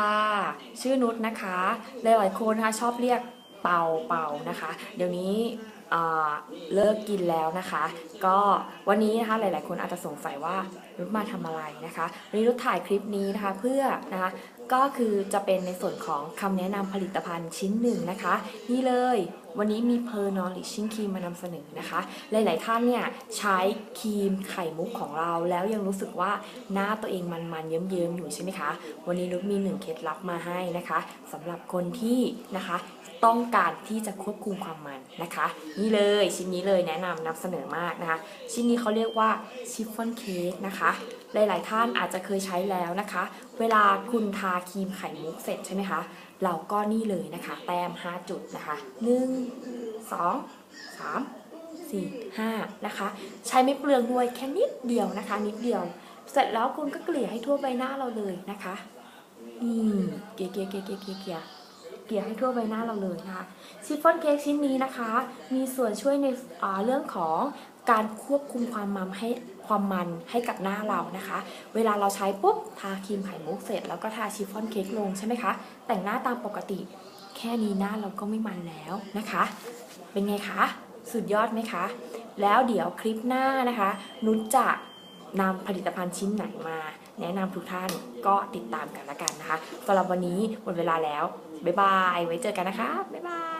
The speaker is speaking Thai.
ค่ะ ชื่อนุชนะคะหลายๆคนนะคะชอบเรียกเป่าเป่านะคะ เดี๋ยวนี้เลิกกินแล้วนะคะ ก็วันนี้นะคะหลาย ๆ คนอาจจะสงสัยว่านุชมาทำอะไรนะคะวันนี้นุชถ่ายคลิปนี้นะคะเพื่อนะคะก็คือจะเป็นในส่วนของคำแนะนำผลิตภัณฑ์ชิ้นหนึ่งนะคะ นี่เลยวันนี้มี p e r n o r i s h i n g Cream มานำเสนอนะคะ หลาย ๆ ท่านเนี่ยใช้ครีมไข่มุกของเราแล้วยังรู้สึกว่าหน้าตัวเองมันๆเยิ้มๆอยู่ใช่ไหมคะ วันนี้นุชมีหนึ่งเคล็ดลับมาให้นะคะสำหรับคนที่นะคะต้องการที่จะควบคุมความมันนะคะ นี่เลยชิ้นนี้เลยแนะนำนำเสนอมากนะคะ ชิ้นนี้เขาเรียกว่าชิฟฟ่อนเค้กนะคะหลาย ๆ ท่านอาจจะเคยใช้แล้วนะคะ เวลาคุณทาครีมไข่มุกเสร็จใช่ไหมคะ เราก็นี่เลยนะคะ แต้ม 5 จุดนะคะ 1 2 3 4 5นะคะ ใช้ไม่เปลืองด้วยแค่นิดเดียวนะคะ นิดเดียว เสร็จแล้วคุณก็เกลี่ยให้ทั่วใบหน้าเราเลยนะคะอืมเกลี่ยเกลี่ยเกลี่ยเกลี่ยเกลี่ยเกลี่ยเกลี่ยให้ทั่วใบหน้าเราเลยนะคะชิฟฟ่อนเค้กชิ้นนี้นะคะ มีส่วนช่วยในอ่าเรื่องของการควบคุมความมันให้ความมันให้กับหน้าเรานะคะ เวลาเราใช้ปุ๊บทาครีมไข่มุกเสร็จแล้วก็ทาชิฟฟ่อนเค้กลงใช่ไหมคะ แต่งหน้าตามปกติ แค่นี้หน้าเราก็ไม่มันแล้วนะคะ เป็นไงคะ สุดยอดไหมคะ แล้วเดี๋ยวคลิปหน้านะคะ นุชจะนำผลิตภัณฑ์ชิ้นไหนมา แนะนำทุกท่านก็ติดตามกันละกันนะคะสำหรับวันนี้หมดเวลาแล้ว บ๊ายบาย ไว้เจอกันนะคะ บ๊ายบาย